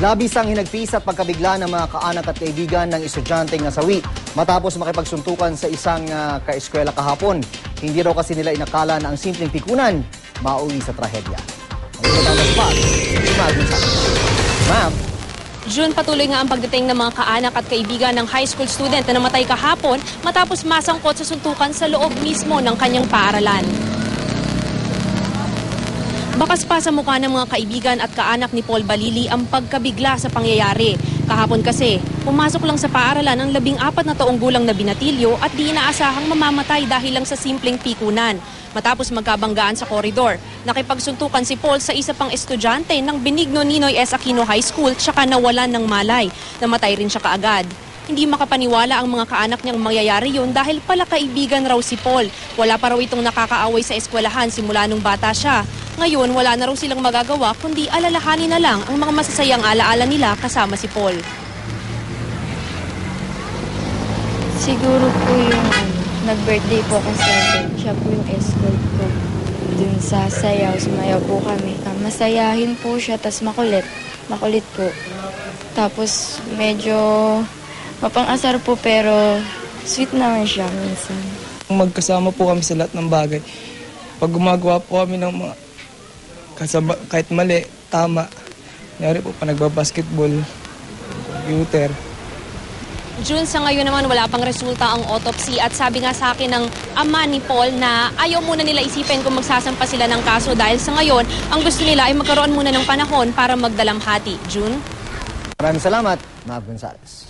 Labis ang hinagpis at pagkabigla ng mga kaanak at kaibigan ng estudyanteng nasawi matapos makipagsuntukan sa isang uh, kaeskwela kahapon. Hindi raw kasi nila inakala na ang simpleng pikunan mauwi sa trahedya. Ang Gonzales. Ma'am, June, patuloy nga ang pagdating ng mga kaanak at kaibigan ng high school student na namatay kahapon matapos masangkot sa suntukan sa loob mismo ng kanyang paaralan. Bakas pa sa mukha ng mga kaibigan at kaanak ni Paul Balili ang pagkabigla sa pangyayari. Kahapon kasi, pumasok lang sa paaralan ang labing apat na taong gulang na binatilyo at di inaasahang mamamatay dahil lang sa simpleng pikunan. Matapos magkabanggaan sa koridor, nakipagsuntukan si Paul sa isa pang estudyante ng Benigno Ninoy S. Aquino High School tsaka nawalan ng malay. Namatay rin siya kaagad. Hindi makapaniwala ang mga kaanak niyang mangyayari yun dahil pala kaibigan raw si Paul. Wala pa raw itong nakakaaway sa eskwelahan simula nung bata siya. Ngayon, wala na raw silang magagawa kundi alalahanin na lang ang mga masasayang alaala nila kasama si Paul. Siguro po yung ano, nag-birthday po kasi. Siya po yung escort ko. Dun sa sayaw, sumayaw po kami. Ah, Masayahin po siya, tas makulit. Makulit po. Tapos medyo mapang-asar po pero sweet naman siya minsan. Magkasama po kami sa lahat ng bagay. Pag gumagawa po kami ng mga kasama, kahit mali, tama. Kunyari po, pa nagbabasketball, computer. June, sa ngayon naman wala pang resulta ang autopsy at sabi nga sa akin ng ama ni Paul na ayaw muna nila isipin kung magsasampa sila ng kaso dahil sa ngayon ang gusto nila ay magkaroon muna ng panahon para magdalamhati. June? maraming salamat, Mav Gonzales.